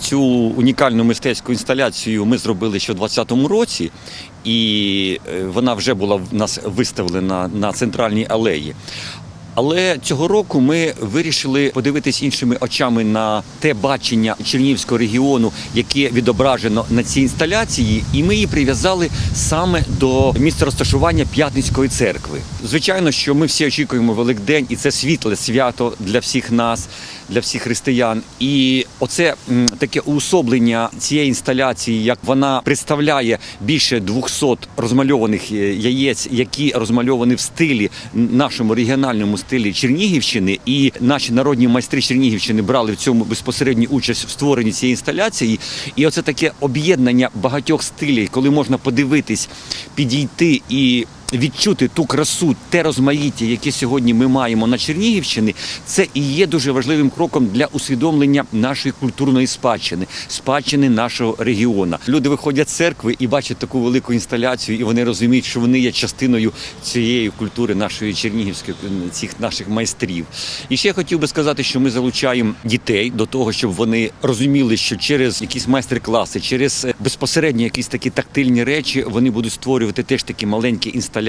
Цю унікальну мистецьку інсталяцію ми зробили ще у 2020 році, і е, вона вже була в нас виставлена на центральній алеї. Але цього року ми вирішили подивитись іншими очами на те бачення Чернігівського регіону, яке відображено на цій інсталяції, і ми її прив'язали саме до місця розташування П'ятницької церкви. Звичайно, що ми всі очікуємо Великдень, і це світле свято для всіх нас, для всіх християн. І оце таке уособлення цієї інсталяції, як вона представляє більше 200 розмальованих е, яєць, які розмальовані в стилі нашому регіональному стилі Чернігівщини, і наші народні майстри Чернігівщини брали в цьому безпосередню участь в створенні цієї інсталяції. І оце таке об'єднання багатьох стилів, коли можна подивитись, підійти і. Відчути ту красу, те розмаїття, яке сьогодні ми маємо на Чернігівщині, це і є дуже важливим кроком для усвідомлення нашої культурної спадщини, спадщини нашого регіону. Люди виходять з церкви і бачать таку велику інсталяцію, і вони розуміють, що вони є частиною цієї культури нашої чернігівської цих наших майстрів. І ще хотів би сказати, що ми залучаємо дітей до того, щоб вони розуміли, що через якісь майстер-класи, через е, безпосередньо якісь такі тактильні речі, вони будуть створювати теж такі маленькі інсталяції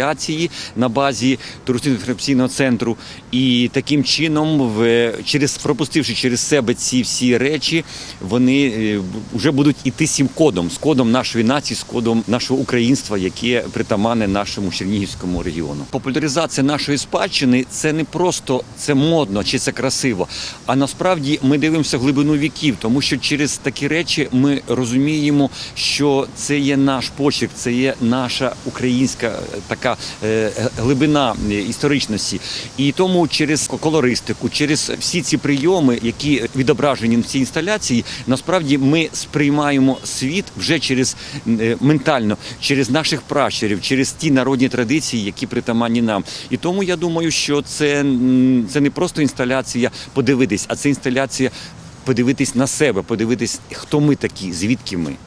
на базі туристично-інформаційного центру. І таким чином, в через пропустивши через себе ці всі речі, вони е, вже будуть іти цим кодом, з кодом нашої нації, з кодом нашого українства, яке притаманне нашому Чернігівському регіону. Популяризація нашої спадщини це не просто це модно чи це красиво, а насправді ми дивимося глибину віків, тому що через такі речі ми розуміємо, що це є наш почерк, це є наша українська е, така е, глибина історичності. І тому через колористику, через всі ці прийоми, які відображені в цій інсталяції, насправді ми сприймаємо світ вже через е, ментально, через наших пращурів, через ті народні традиції, які притаманні нам. І тому я думаю, що це, це не просто інсталяція подивитись, а це інсталяція подивитись на себе, подивитись, хто ми такі, звідки ми.